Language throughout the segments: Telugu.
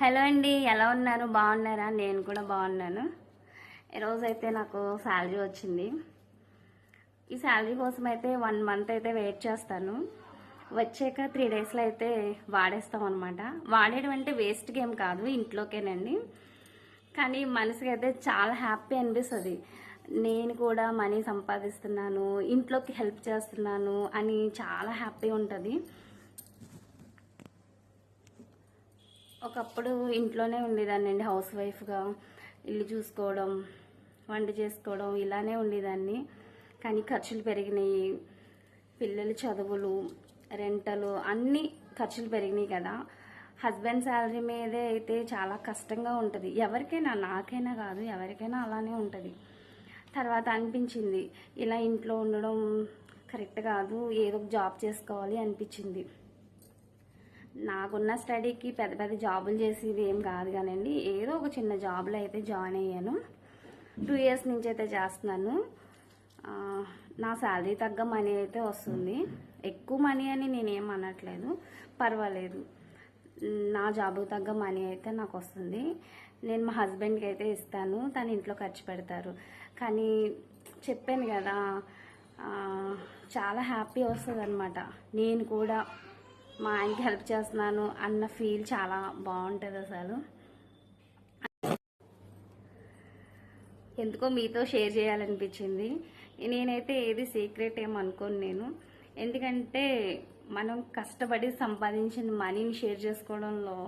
హలో అండి ఎలా ఉన్నారు? బాగున్నారా? నేను కూడా బాగున్నాను. ఈరోజైతే నాకు శాలరీ వచ్చింది. ఈ శాలరీ కోసం అయితే వన్ మంత్ అయితే వెయిట్ చేస్తాను. వచ్చాక త్రీ డేస్లో అయితే వాడేస్తాం అనమాట వాడేయడం అంటే వేస్ట్ గేమ్ కాదు ఇంట్లోకేనండి. కానీ మనసుకి అయితే చాలా హ్యాపీ అనిపిస్తుంది. నేను కూడా మనీ సంపాదిస్తున్నాను ఇంట్లోకి హెల్ప్ చేస్తున్నాను అని చాలా హ్యాపీ ఉంటుంది. ఒకప్పుడు ఇంట్లోనే ఉండేదాన్ని హౌస్ వైఫ్గా ఇల్లు చూసుకోవడం వంట చేసుకోవడం ఇలానే ఉండేదాన్ని. కానీ ఖర్చులు పెరిగినాయి. పిల్లల చదువులు రెంటలు అన్ని ఖర్చులు పెరిగినాయి కదా. హస్బెండ్ శాలరీ మీదే అయితే చాలా కష్టంగా ఉంటుంది. ఎవరికైనా నాకైనా కాదు ఎవరికైనా అలానే ఉంటుంది. తర్వాత అనిపించింది ఇలా ఇంట్లో ఉండడం కరెక్ట్ కాదు ఏదో ఒక జాబ్ చేసుకోవాలి అనిపించింది. నాకున్న స్టడీకి పెద్ద పెద్ద జాబులు చేసేది ఏం కాదు కానండి. ఏదో ఒక చిన్న జాబ్లో అయితే జాయిన్ అయ్యాను. టూ ఇయర్స్ నుంచి అయితే చేస్తున్నాను. నా శాలరీ తగ్గ మనీ అయితే వస్తుంది. ఎక్కువ మనీ అని నేనేం అనట్లేదు. పర్వాలేదు. నా జాబు తగ్గ మనీ అయితే నాకు వస్తుంది. నేను మా హస్బెండ్కి అయితే ఇస్తాను. తను ఇంట్లో ఖర్చు పెడతారు. కానీ చెప్పాను కదా చాలా హ్యాపీ వస్తుంది అనమాట నేను కూడా మా ఆయనకి హెల్ప్ చేస్తున్నాను అన్న ఫీల్ చాలా బాగుంటుంది అసలు. ఎందుకో మీతో షేర్ చేయాలనిపించింది. నేనైతే ఏది సీక్రెట్ ఏం నేను. ఎందుకంటే మనం కష్టపడి సంపాదించిన మనీని షేర్ చేసుకోవడంలో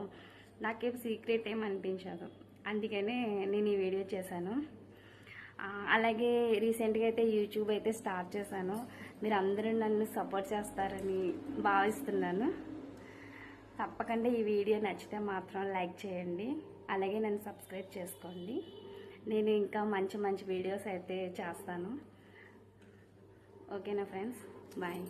నాకేం సీక్రెట్ ఏం అనిపించదు. అందుకనే నేను ఈ వీడియో చేశాను. అలాగే రీసెంట్గా అయితే యూట్యూబ్ అయితే స్టార్ట్ చేశాను. మీరు అందరూ నన్ను సపోర్ట్ చేస్తారని భావిస్తున్నాను. తప్పకుండా ఈ వీడియో నచ్చితే మాత్రం లైక్ చేయండి. అలాగే నన్ను సబ్స్క్రైబ్ చేసుకోండి. నేను ఇంకా మంచి మంచి వీడియోస్ అయితే చేస్తాను. ఓకేనా ఫ్రెండ్స్? బాయ్.